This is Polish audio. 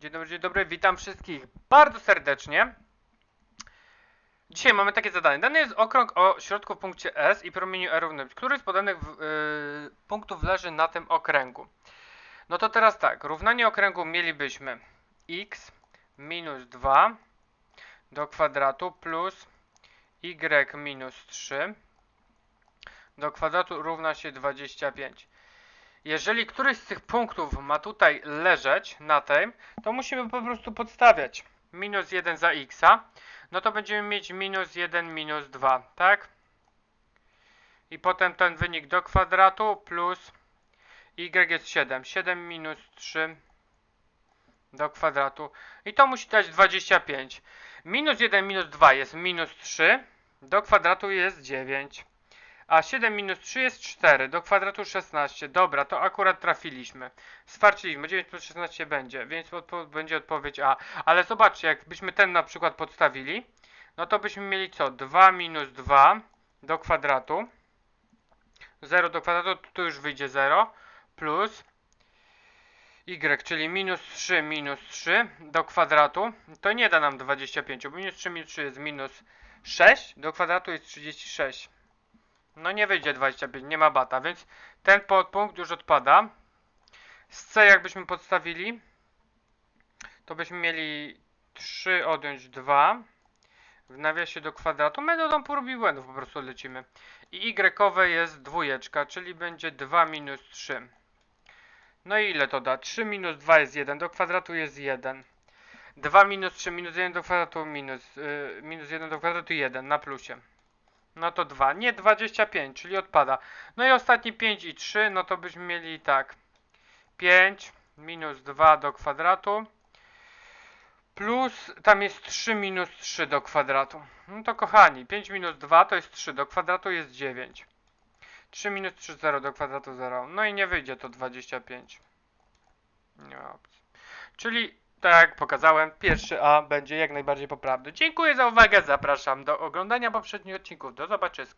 Dzień dobry, dzień dobry, witam wszystkich bardzo serdecznie. Dzisiaj mamy takie zadanie. Dany jest okrąg o środku w punkcie S i promieniu R równy, który z podanych yy, punktów leży na tym okręgu. No to teraz tak, równanie okręgu mielibyśmy x minus 2 do kwadratu plus y minus 3 do kwadratu równa się 25. Jeżeli któryś z tych punktów ma tutaj leżeć na tej, to musimy po prostu podstawiać minus 1 za x, no to będziemy mieć minus 1 minus 2, tak? I potem ten wynik do kwadratu plus y jest 7. 7 minus 3 do kwadratu. I to musi dać 25. Minus 1 minus 2 jest minus 3, do kwadratu jest 9. A 7 minus 3 jest 4, do kwadratu 16. Dobra, to akurat trafiliśmy. Swarciliśmy, 9 plus 16 będzie, więc odpo będzie odpowiedź A. Ale zobaczcie, jakbyśmy ten na przykład podstawili, no to byśmy mieli co? 2 minus 2 do kwadratu. 0 do kwadratu, tu już wyjdzie 0. Plus y, czyli minus 3 minus 3 do kwadratu. To nie da nam 25, bo minus 3 minus 3 jest minus 6, do kwadratu jest 36. No nie wyjdzie 25, nie ma bata, więc ten podpunkt już odpada. Z C jakbyśmy podstawili, to byśmy mieli 3 odjąć 2 w nawiasie do kwadratu. Metodą prób i błędów po prostu lecimy. I y jest dwójeczka, czyli będzie 2 minus 3. No i ile to da? 3 minus 2 jest 1, do kwadratu jest 1. 2 minus 3 minus 1 do kwadratu minus, yy, minus 1 do kwadratu 1 na plusie. No to 2. Nie 25, czyli odpada. No i ostatni 5 i 3, no to byśmy mieli tak. 5 minus 2 do kwadratu plus tam jest 3 minus 3 do kwadratu. No to kochani, 5 minus 2 to jest 3 do kwadratu jest 9. 3 minus 3 0 do kwadratu 0. No i nie wyjdzie to 25. Nie ma opcji. Czyli tak pokazałem, pierwszy A będzie jak najbardziej poprawny. Dziękuję za uwagę, zapraszam do oglądania poprzednich odcinków. Do zobaczenia.